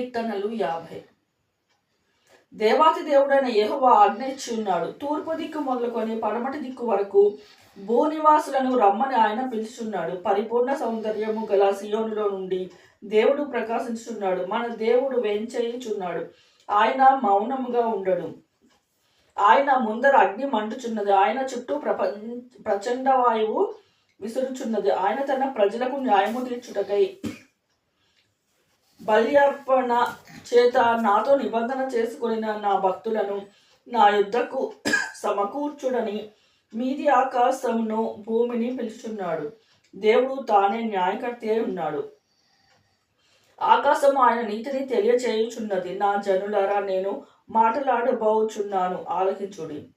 కీర్తనలు యాభై. దేవాతి దేవుడైన యహోవా ఆజ్ఞ ఇచ్చి ఉన్నాడు తూర్పు దిక్కు మొదలుకొని పడమటి దిక్కు వరకు భూనివాసులను రమ్మని ఆయన పిలుచున్నాడు పరిపూర్ణ సౌందర్యము గల సియోనులో నుండి దేవుడు ప్రకాశించున్నాడు మన దేవుడు వెంచేయుచున్నాడు. ఆయన మౌనముగా ఉండడు. ఆయన ముందర అగ్ని మండుచున్నది. ఆయన చుట్టూ ప్రపంచ ప్రచండ వాయువు విసురుచున్నది. ఆయన తన ప్రజలకు న్యాయము తీర్చుటకై బలి అర్పణ చేత నాతో నిబంధన చేసుకుని నా భక్తులను నా యుద్ధకు సమకూర్చుడని మీది ఆకాశమును భూమిని పిలుచున్నాడు. దేవుడు తానే న్యాయకర్త అయి ఉన్నాడు. ఆకాశము ఆయన నీతిని తెలియచేయుచున్నది. నా జనులారా నేను మాటలాడబోచున్నాను. ఆలకించుడి.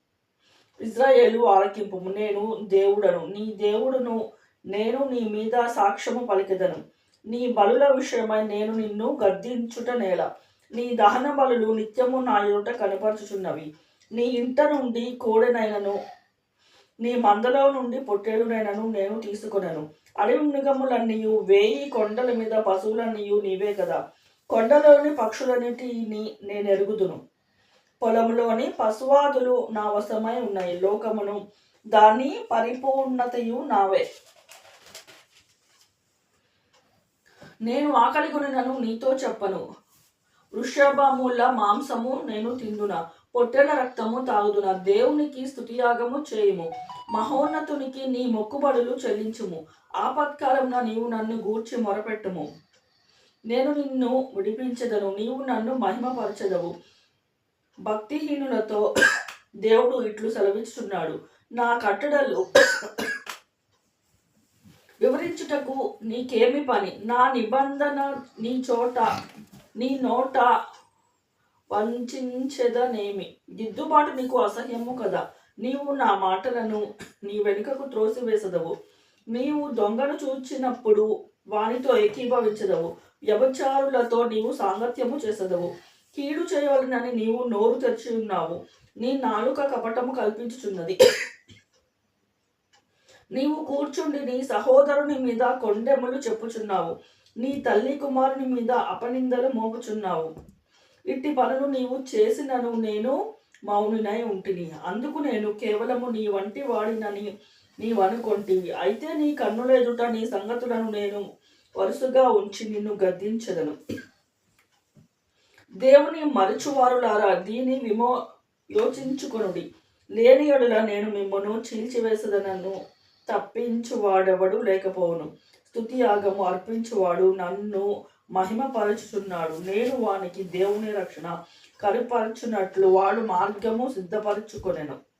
ఇజ్రాయేలు ఆలకింపు నేను దేవుడను నీ దేవుడును నేను నీ మీద సాక్ష్యము పలికెదను. నీ బలుల విషయమై నేను నిన్ను గద్దించుట నేల. నీ దహన బలులు నిత్యము నా ఎదుట కనపరుచుచున్నవి. నీ ఇంట నుండి కోడెనైనను నీ మందలో నుండి పొట్టేడునైనను నేను తీసుకొనను. అడవి మృగములన్నీయు వేయి కొండల మీద పశువులన్నీయు నీవే కదా. కొండలోని పక్షులన్నిటిని నేను ఎరుగుదును పొలంలోని పశువాదులు నా వశమై ఉన్నాయి. లోకమును దాని పరిపూర్ణతయు నావే. నేను ఆకలి కొనినను నీతో చెప్పను. వృషభముల మాంసము నేను తిందున పొట్టెల రక్తము తాగుదున దేవునికి స్థుతియాగము చేయుము. మహోన్నతునికి నీ మొక్కుబడులు చెల్లించుము. ఆపత్కాలంన నీవు నన్ను గూర్చి మొరపెట్టుము. నేను నిన్ను విడిపించదను నీవు నన్ను మహిమపరచదవు. భక్తిహీనులతో దేవుడు ఇట్లు సెలవిస్తున్నాడు నా కట్టడలు వివరించుటకు నీకేమి పని? నా నిబంధన నీ చోట నీ నోట వంచెదనేమి దిద్దుబాటు నీకు అసహ్యము కదా. నీవు నా మాటలను నీ వెనుకకు త్రోసివేసదవు. నీవు దొంగను చూచినప్పుడు వానితో ఏకీభవించదవు. వ్యభచారులతో నీవు సాంగత్యము చేసదవు. కీడు చేయవలనని నీవు నోరు తెరిచి ఉన్నావు. నీ నాలుక కపటము కల్పించుచున్నది. నీవు కూర్చుండి నీ సహోదరుని మీద కొండెములు చెప్పుచున్నావు. నీ తల్లి కుమారుని మీద అపనిందలు మోపుచున్నావు. ఇట్టి పనులు నీవు చేసినను నేను మౌనినై ఉంటిని. అందుకు నేను కేవలము నీ వంటి వాడినని నీవనుకొంటివి అయితే నీ కన్నుల ఎదుట నీ సంగతులను నేను వరుసగా ఉంచి నిన్ను గద్దించదను. దేవుని మరచువారులారా దీని విమో యోచించుకొనుడి. లేని ఎడుల నేను మిమ్మను చీల్చివేసదనను. తప్పించువాడెవడు లేకపోవును. స్థుతి యాగము అర్పించువాడు నన్ను మహిమపరుచుతున్నాడు నేను వానికి దేవుని రక్షణ కలుపరచునట్లు వాడు మార్గము సిద్ధపరచుకొనెను.